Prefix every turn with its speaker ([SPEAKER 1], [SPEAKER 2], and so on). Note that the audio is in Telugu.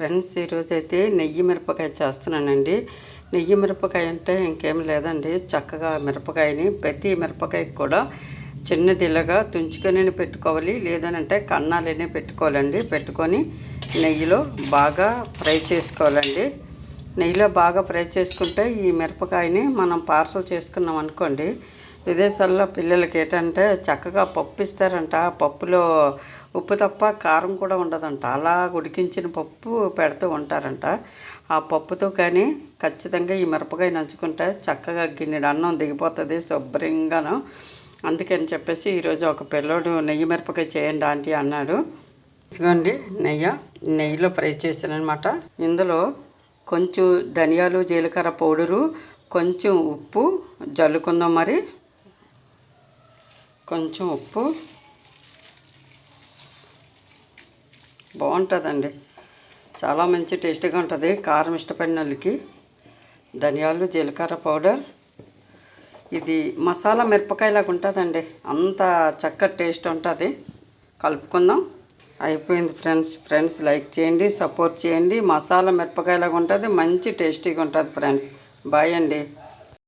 [SPEAKER 1] ఫ్రెండ్స్ ఈరోజు అయితే నెయ్యి మిరపకాయ చేస్తున్నానండి. నెయ్యి మిరపకాయ అంటే ఇంకేం లేదండి. చక్కగా మిరపకాయని ప్రతి మిరపకాయకి కూడా చిన్నది ఇలాగా తుంచుకొని పెట్టుకోవాలి. లేదనంటే కన్నాలని పెట్టుకోవాలండి. పెట్టుకొని నెయ్యిలో బాగా ఫ్రై చేసుకోవాలండి. నెయ్యిలో బాగా ఫ్రై చేసుకుంటే ఈ మిరపకాయని మనం పార్సల్ చేసుకున్నాం అనుకోండి విదేశాల్లో పిల్లలకి ఏంటంటే చక్కగా పప్పు ఇస్తారంట ఆ పప్పులో ఉప్పు తప్ప కారం కూడా ఉండదంట. అలా ఉడికించిన పప్పు పెడుతూ ఉంటారంట. ఆ పప్పుతో కానీ ఖచ్చితంగా ఈ మిరపకాయ నంచుకుంటే చక్కగా గిన్నెడు అన్నం దిగిపోతుంది శుభ్రంగాను. అందుకని చెప్పేసి ఈరోజు ఒక పిల్లోడు నెయ్యి మిరపకాయ చేయండి ఆంటీ అన్నాడు. ఇదిగోండి నెయ్యి నెయ్యిలో ఫ్రై చేశాను అనమాట ఇందులో కొంచెం ధనియాలు జీలకర్ర పౌడరు కొంచెం ఉప్పు జల్లుకుందాం మరి. కొంచెం ఉప్పు. బాగుంటుందండి. చాలా మంచి టేస్టీగా ఉంటుంది. కారం ఇష్టపడిన వాళ్ళకి. ధనియాలు జీలకర్ర పౌడర్. ఇది మసాలా మిరపకాయలాగా ఉంటుందండి. అంత చక్కటి టేస్ట్ ఉంటుంది. కలుపుకుందాం. అయిపోయింది ఫ్రెండ్స్. ఫ్రెండ్స్ లైక్ చేయండి సపోర్ట్ చేయండి. మసాలా మిరపకాయలాగా ఉంటుంది. మంచి టేస్టీగా ఉంటుంది ఫ్రెండ్స్. బాయ్ అండి.